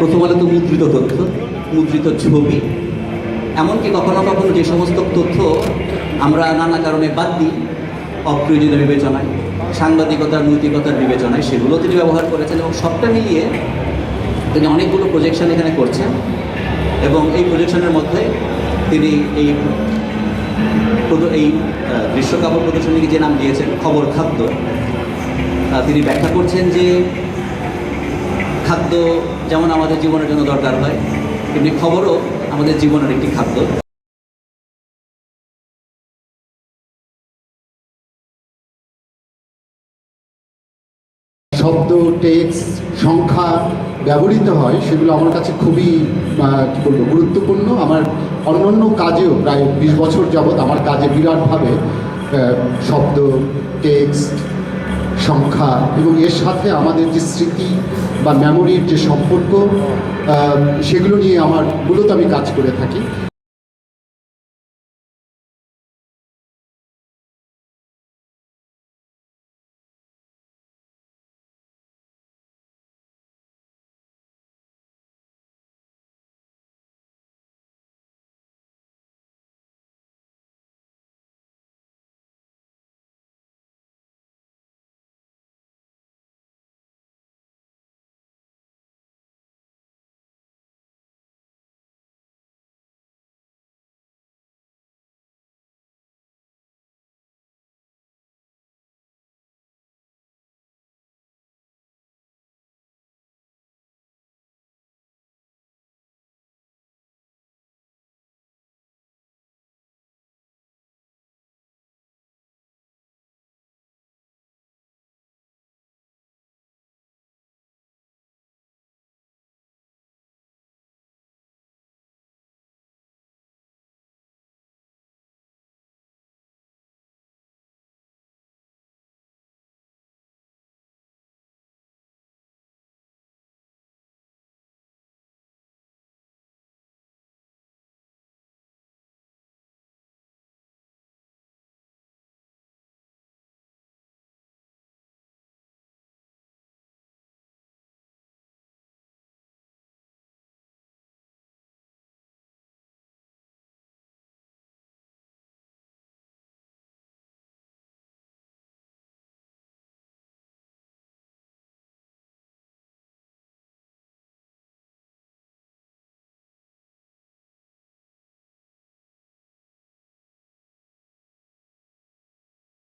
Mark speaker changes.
Speaker 1: প্রথম আলো তো মুদ্রিত তথ্য, মুদ্রিত ছবি। এমনকি কখনো কখনো যে সমস্ত তথ্য আমরা নানা কারণে বাদ দিই, অপ্রয়োজনীয় বিবেচনায়, সাংবাদিকতার, নৈতিকতার বিবেচনায়, সেগুলো তিনি ব্যবহার করেছেন এবং সবটা মিলিয়ে তিনি অনেকগুলো প্রজেকশন এখানে করছেন এবং এই প্রজেকশনের মধ্যে তিনি এই এই দৃশ্যকাব্য প্রদর্শনীকে যে নাম দিয়েছেন, খবর খাদ্য তিনি ব্যাখ্যা করছেন যে খাদ্য যেমন আমাদের জীবনের জন্য দরকার হয়, তেমনি খবরও আমাদের জীবনের একটি খাদ্য।
Speaker 2: শব্দ টেক্সট সংখ্যা ব্যবহৃত হয়, সেগুলো আমার কাছে খুবই কী বলব, গুরুত্বপূর্ণ। আমার অন্যান্য কাজেও প্রায় বিশ বছর যাবৎ আমার কাজে বিরাটভাবে শব্দ টেক্সট সংখ্যা এবং এর সাথে আমাদের যে স্মৃতি বা মেমোরির যে সম্পর্ক সেগুলো নিয়ে আমার মূলত আমি কাজ করে থাকি।